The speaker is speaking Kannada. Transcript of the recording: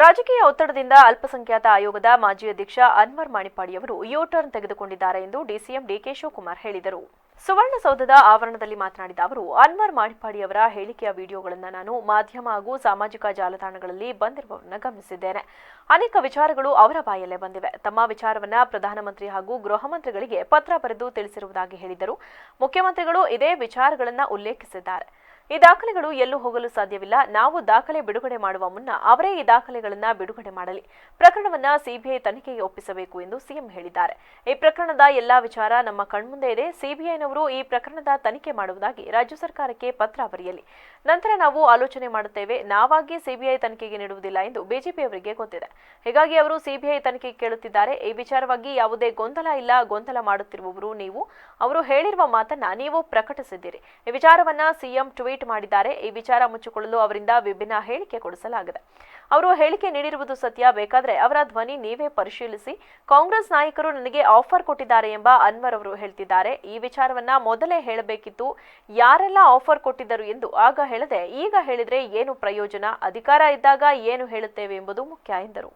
ರಾಜಕೀಯ ಒತ್ತಡದಿಂದ ಅಲ್ಪಸಂಖ್ಯಾತ ಆಯೋಗದ ಮಾಜಿ ಅಧ್ಯಕ್ಷ ಅನ್ವರ್ ಮಾಣಿಪಾಡಿಯವರು ಯೋ ಟರ್ನ್ ತೆಗೆದುಕೊಂಡಿದ್ದಾರೆ ಎಂದು ಡಿಸಿಎಂ ಡಿಕೆ ಶಿವಕುಮಾರ್ ಹೇಳಿದರು. ಸುವರ್ಣಸೌಧದ ಆವರಣದಲ್ಲಿ ಮಾತನಾಡಿದ ಅವರು, ಅನ್ವರ್ ಮಾಣಿಪಾಡಿಯವರ ಹೇಳಿಕೆಯ ವಿಡಿಯೋಗಳನ್ನು ನಾನು ಮಾಧ್ಯಮ ಹಾಗೂ ಸಾಮಾಜಿಕ ಜಾಲತಾಣಗಳಲ್ಲಿ ಬಂದಿರುವವರನ್ನು ಗಮನಿಸಿದ್ದೇನೆ. ಅನೇಕ ವಿಚಾರಗಳು ಅವರ ಬಾಯಲ್ಲೇ ಬಂದಿವೆ. ತಮ್ಮ ವಿಚಾರವನ್ನ ಪ್ರಧಾನಮಂತ್ರಿ ಹಾಗೂ ಗೃಹ ಮಂತ್ರಿಗಳಿಗೆ ಪತ್ರ ಬರೆದು ತಿಳಿಸಿರುವುದಾಗಿ ಹೇಳಿದರು. ಮುಖ್ಯಮಂತ್ರಿಗಳು ಇದೇ ವಿಚಾರಗಳನ್ನು ಉಲ್ಲೇಖಿಸಿದ್ದಾರೆ. ಈ ದಾಖಲೆಗಳು ಎಲ್ಲೂ ಹೋಗಲು ಸಾಧ್ಯವಿಲ್ಲ. ನಾವು ದಾಖಲೆ ಬಿಡುಗಡೆ ಮಾಡುವ ಮುನ್ನ ಅವರೇ ಈ ದಾಖಲೆಗಳನ್ನು ಬಿಡುಗಡೆ ಮಾಡಲಿ. ಪ್ರಕರಣವನ್ನ ಸಿಬಿಐ ತನಿಖೆಗೆ ಒಪ್ಪಿಸಬೇಕು ಎಂದು ಸಿಎಂ ಹೇಳಿದ್ದಾರೆ. ಈ ಪ್ರಕರಣದ ಎಲ್ಲಾ ವಿಚಾರ ನಮ್ಮ ಕಣ್ಮುಂದೆ ಇದೆ. ಸಿಬಿಐನವರು ಈ ಪ್ರಕರಣದ ತನಿಖೆ ಮಾಡುವುದಾಗಿ ರಾಜ್ಯ ಸರ್ಕಾರಕ್ಕೆ ಪತ್ರ ಬರೆಯಲಿ. ನಂತರ ನಾವು ಆಲೋಚನೆ ಮಾಡುತ್ತೇವೆ. ನಾವಾಗಿ ಸಿಬಿಐ ತನಿಖೆಗೆ ನೀಡುವುದಿಲ್ಲ ಎಂದು ಬಿಜೆಪಿ ಅವರಿಗೆ ಗೊತ್ತಿದೆ. ಹೀಗಾಗಿ ಅವರು ಸಿಬಿಐ ತನಿಖೆಗೆ ಕೇಳುತ್ತಿದ್ದಾರೆ. ಈ ವಿಚಾರವಾಗಿ ಯಾವುದೇ ಗೊಂದಲ ಇಲ್ಲ. ಗೊಂದಲ ಮಾಡುತ್ತಿರುವವರು ನೀವು. ಅವರು ಹೇಳಿರುವ ಮಾತನ್ನ ನೀವು ಪ್ರಕಟಿಸಿದ್ದೀರಿ. ಈ ವಿಚಾರವನ್ನ ಸಿಎಂ ಟ್ವೀಟ್ ಮಾಡಿದ್ದಾರೆ. ಈ ವಿಚಾರ ಮುಚ್ಚಿಕೊಳ್ಳಲು ಅವರಿಂದ ವಿಭಿನ್ನ ಹೇಳಿಕೆ ಕೊಡಿಸಲಾಗಿದೆ. ಅವರು ಹೇಳಿಕೆ ನೀಡಿರುವುದು ಸತ್ಯ. ಬೇಕಾದರೆ ಅವರ ಧ್ವನಿ ನೀವೇ ಪರಿಶೀಲಿಸಿ. ಕಾಂಗ್ರೆಸ್ ನಾಯಕರು ನನಗೆ ಆಫರ್ ಕೊಟ್ಟಿದ್ದಾರೆ ಎಂಬ ಅನ್ವರ್ ಅವರು ಹೇಳ್ತಿದ್ದಾರೆ. ಈ ವಿಚಾರವನ್ನ ಮೊದಲೇ ಹೇಳಬೇಕಿತ್ತು. ಯಾರೆಲ್ಲ ಆಫರ್ ಕೊಟ್ಟಿದ್ದರು ಎಂದು ಆಗ ಹೇಳದೆ, ಈಗ ಹೇಳಿದ್ರೆ ಏನು ಪ್ರಯೋಜನ? ಅಧಿಕಾರ ಇದ್ದಾಗ ಏನು ಹೇಳುತ್ತೇವೆ ಎಂಬುದು ಮುಖ್ಯ ಎಂದರು.